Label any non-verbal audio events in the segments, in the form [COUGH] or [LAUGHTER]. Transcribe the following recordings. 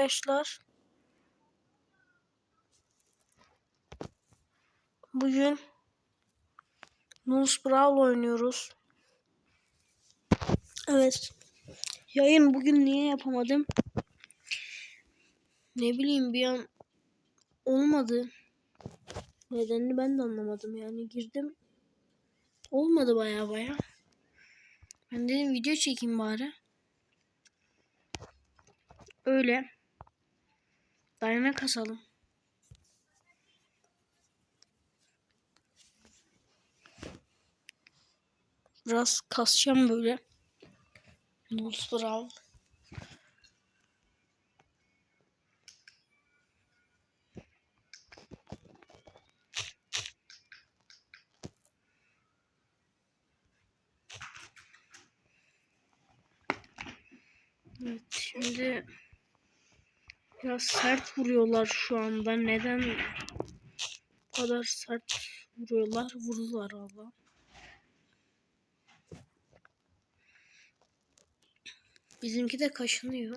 arkadaşlar. Bugün Nus Brawl oynuyoruz. Evet. Yayın bugün niye yapamadım? Ne bileyim bir an olmadı. Nedenini ben de anlamadım yani girdim. Olmadı baya baya. Ben dedim video çekeyim bari. Öyle. Dayana kasalım. Biraz kasacağım böyle. Nus Brawl. Evet şimdi biraz sert vuruyorlar şu anda. Neden bu kadar sert vuruyorlar? Vurdular valla. Bizimki de kaşınıyor.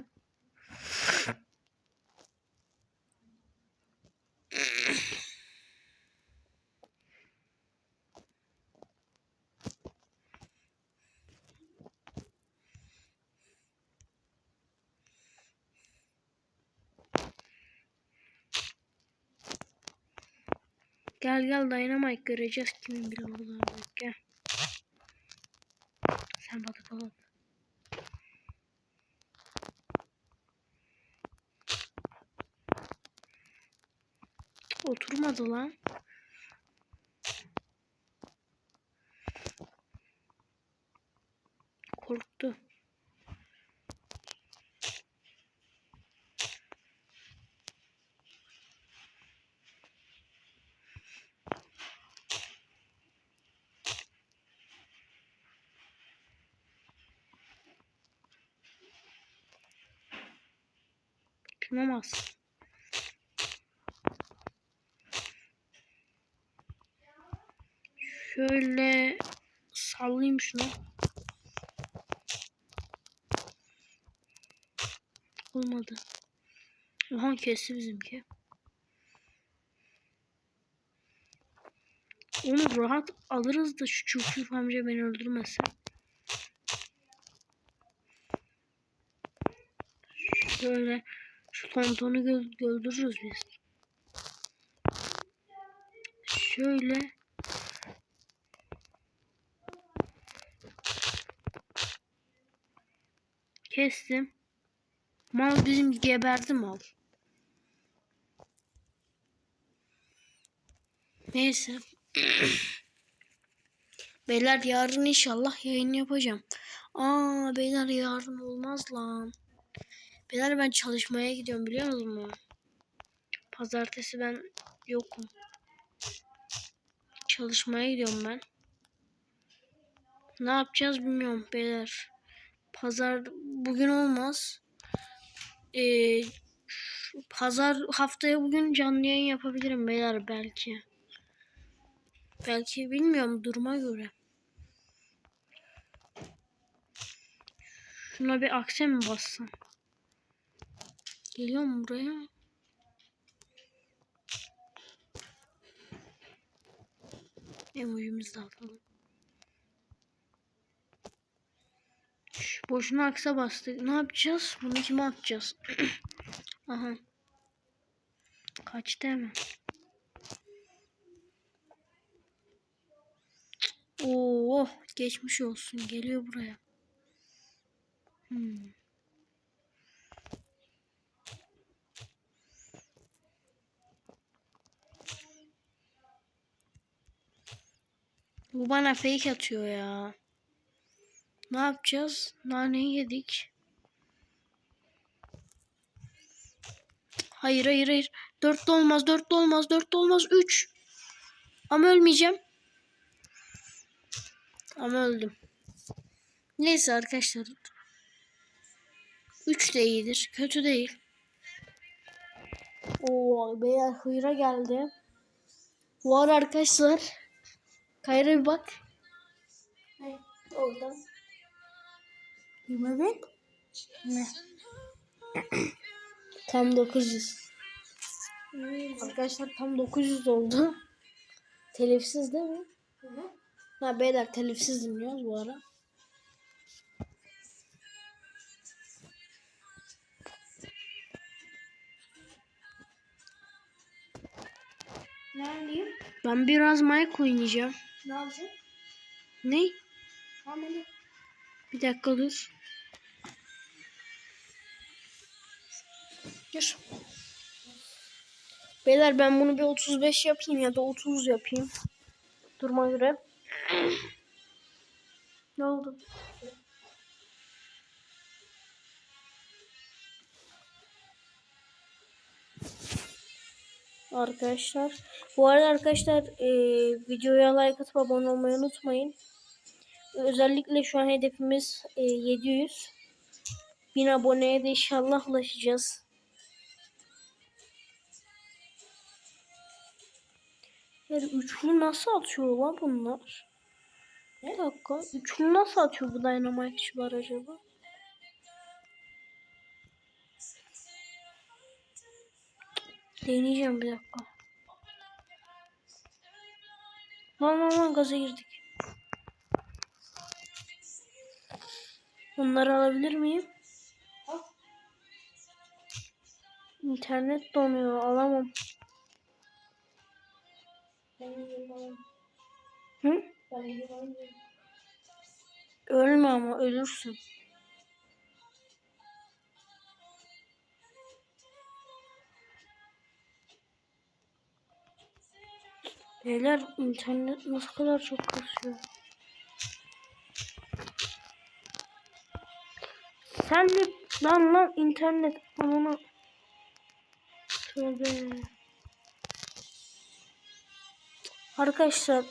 Gel gel Dynamite göreceğiz kimin biri orada. Gel. Sen balık ol. Oturmadı lan. Korktu. Kınamaz. Şöyle sallayayım şunu. Olmadı. Aha kesti bizimki. Onu rahat alırız da şu çufçuf amca beni öldürmesin. Şöyle şu tontonu gö öldürürüz biz. Şöyle Kestim. Mal bizim geberdi mal. Neyse. [CLEARS THROAT] beyler yarın inşallah yayın yapacağım. Aa beyler yarın olmaz lan. Beyler ben çalışmaya gidiyorum biliyor musun? Pazartesi ben yokum. Çalışmaya gidiyorum ben. Ne yapacağız bilmiyorum beyler. Pazar bugün olmaz. Ee, pazar haftaya bugün canlı yayın yapabilirim beyler belki. Belki bilmiyorum duruma göre. Şuna bir akse mi bassam? Geliyor mu buraya? Emojimizi de atalım. Şş, boşuna aksa bastık. Ne yapacağız? Bunu kime atacağız? [CLEARS THROAT] Aha. Kaçtı hemen. Oo, geçmiş olsun. Geliyor buraya. Hmm. Bu bana fake atıyor ya. Ne yapacağız? Naneyi yedik. Hayır hayır hayır. Dörtlü olmaz, dörtlü olmaz, dörtlü olmaz. Üç. Ama ölmeyeceğim. Ama öldüm. Neyse arkadaşlar. Üç de iyidir. Kötü değil. Oo beyler hıyra geldi. Var arkadaşlar. Kayra bir bak. Hey, oradan. Yirmi bin. Ne? [CLEARS THROAT] Tam 900. Arkadaşlar tam 900 oldu. Telifsiz değil mi? Ha beyler telifsiz dinliyoruz bu ara. Neredeyim? Ben biraz Mike oynayacağım. Ne yapacaksın? Ne? Hadi. Bir dakika dur. Dur. Beyler ben bunu bir 35 yapayım ya da 30 yapayım. Duruma göre. ne oldu? Arkadaşlar. Bu arada arkadaşlar e, videoya like atıp abone olmayı unutmayın. Özellikle şu an hedefimiz e, 700. 1000 aboneye de inşallah ulaşacağız. Yani üçlü nasıl atıyor lan bunlar? Bir dakika. Üçlü nasıl atıyor bu Dynamite'çılar acaba? Deneyeceğim bir dakika. Lan lan lan gaza girdik. Bunları alabilir miyim? İnternet donuyor. Alamam. Hı? Ölme ama ölürsün. Beyler internet nasıl kadar çok kasıyor. Sen de lan lan internet ananı. Tövbe. Arkadaşlar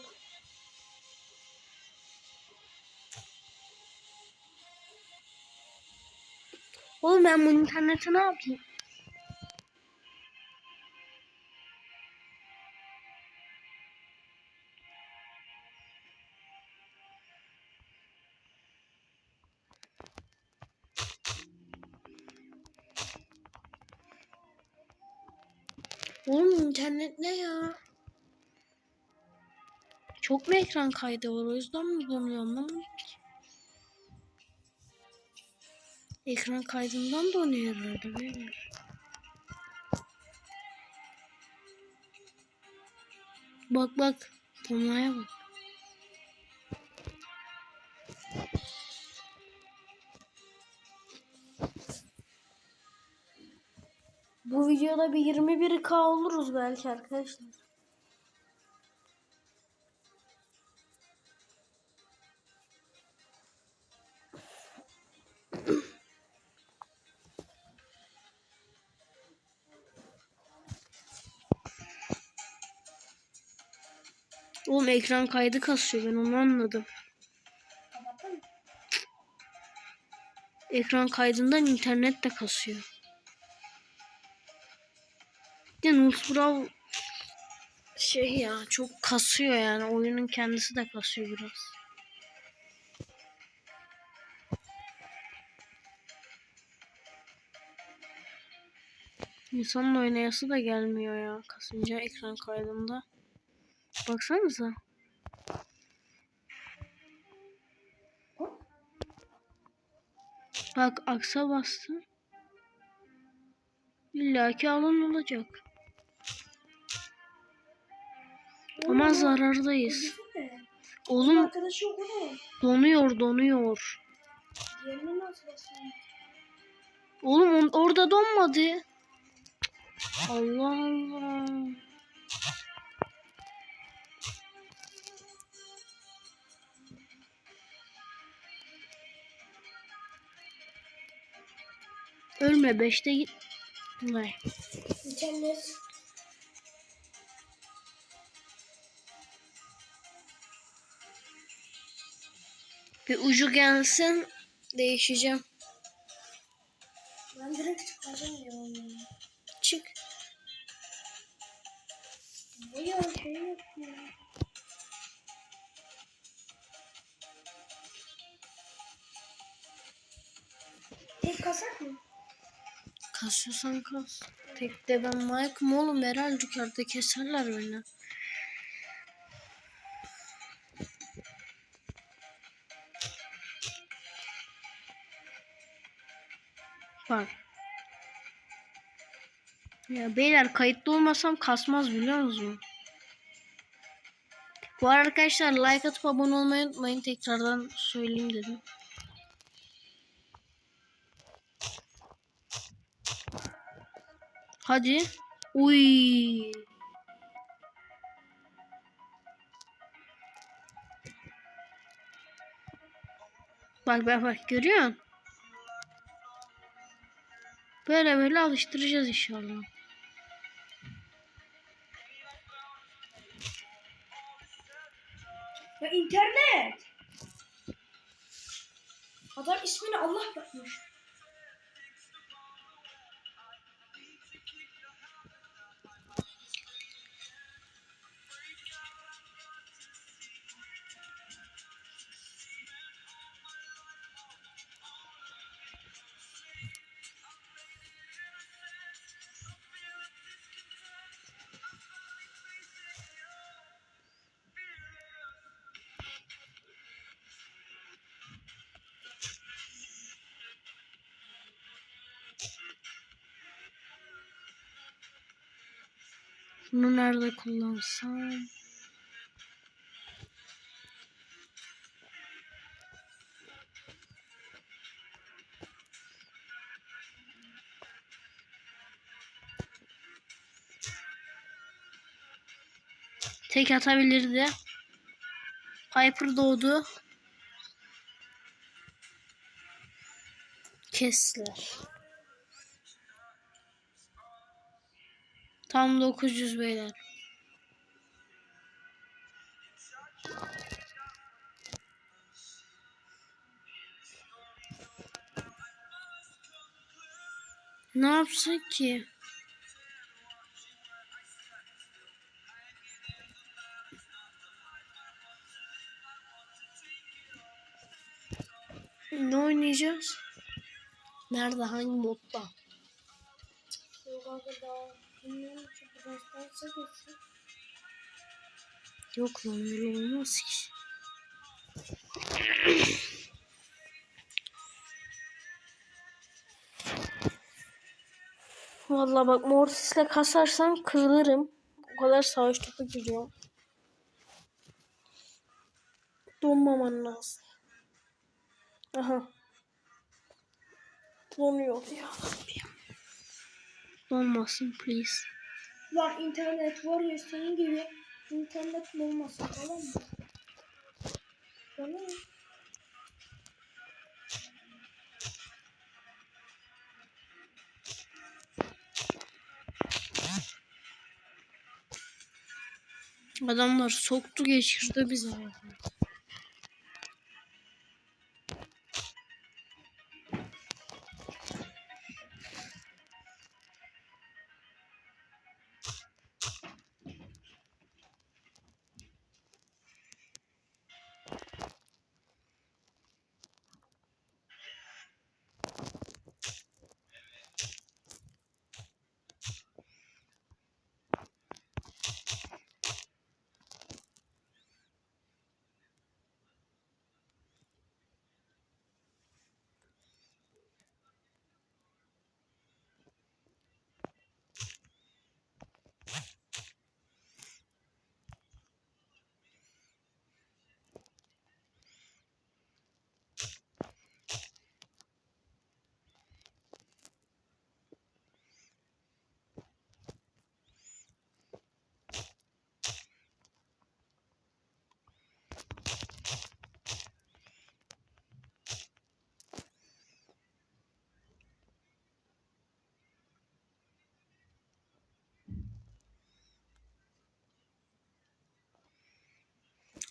Oğlum ben bu interneti ne yapayım? İnternet ne ya? Çok mu ekran kaydı var o yüzden mi donuyor anlamadım ki. Ekran kaydından donuyor herhalde beyler. Bak bak. Tonlaya bak. Videoda bir 21k oluruz belki arkadaşlar. Oğlum ekran kaydı kasıyor ben onu anladım. Ekran kaydından internet de kasıyor. De Nusbrav şey ya çok kasıyor yani oyunun kendisi de kasıyor biraz. İnsanın oynayası da gelmiyor ya kasınca ekran kaydında. Baksanıza. Bak aksa bastı. İlla ki alan olacak. Ama zarardayız. Oğlum donuyor donuyor. Oğlum orada donmadı. Allah Allah. Ölme beşte git. Vay. Bir ucu gelsin değişeceğim. Ben direkt çıkacağım ya. Çık. Bu ya şey yapıyor. Tek kasak mı? kasıyorsan kas. Tek de ben Mike'ım oğlum herhalde yukarıda keserler beni. Bak. Ya beyler kayıtlı olmasam kasmaz biliyor musunuz? Bu arada arkadaşlar like atıp abone olmayı unutmayın. Tekrardan söyleyeyim dedim. Hadi. Uy. Bak bak bak görüyor musun? Böyle böyle alıştıracağız inşallah. Ya internet. Adam ismini Allah yapmış. Bunu nerede kullansam? Tek atabilirdi. Piper doğdu. Kessler. Tam 900 beyler. Ne yapsak ki? Ne oynayacağız? Nerede hangi modda? Yok bilmiyorum geçsin. Yok lan öyle olmaz ki. Vallahi bak Mortis'le kasarsam kırılırım. O kadar savaş topu giriyor. Donmaman lazım. Aha. Donuyor ya Donmasın please. Var internet var ya senin gibi internet olmasın tamam mı? Tamam? Adamlar soktu geçirdi bizi.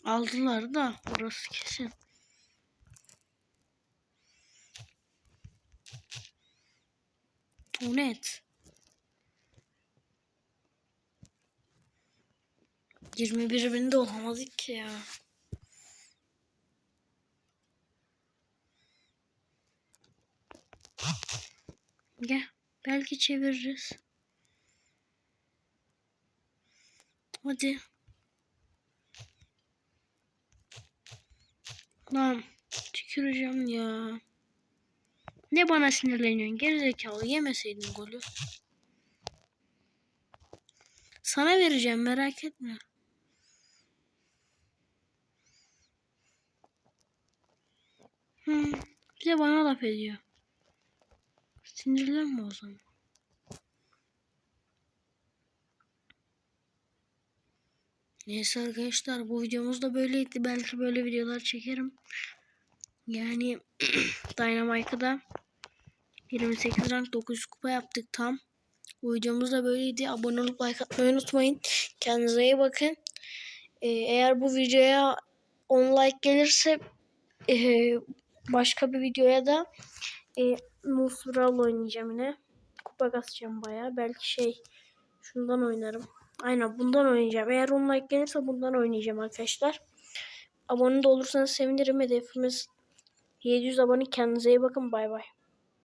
Aldılar da orası kesin. O net. 21 binde olamadık ki ya. Gel. Belki çeviririz. Hadi. Lan tüküreceğim ya. Ne bana sinirleniyorsun? Gerizekalı yemeseydin golü. Sana vereceğim merak etme. Hı, bir de bana laf ediyor. Sinirlenme o zaman. Neyse arkadaşlar bu videomuz da böyleydi. Belki böyle videolar çekerim. Yani [CLEARS THROAT] Dynamite'ı da 28 rank 900 kupa yaptık tam. Bu videomuz da böyleydi. Abone olup like atmayı unutmayın. Kendinize iyi bakın. Ee, eğer bu videoya 10 like gelirse e, başka bir videoya da e, Musral oynayacağım yine. Kupa kasacağım bayağı. Belki şey şundan oynarım. Aynen bundan oynayacağım. Eğer 10 like gelirse bundan oynayacağım arkadaşlar. Abone de olursanız sevinirim. Hedefimiz 700 abone. Kendinize iyi bakın. Bay bay.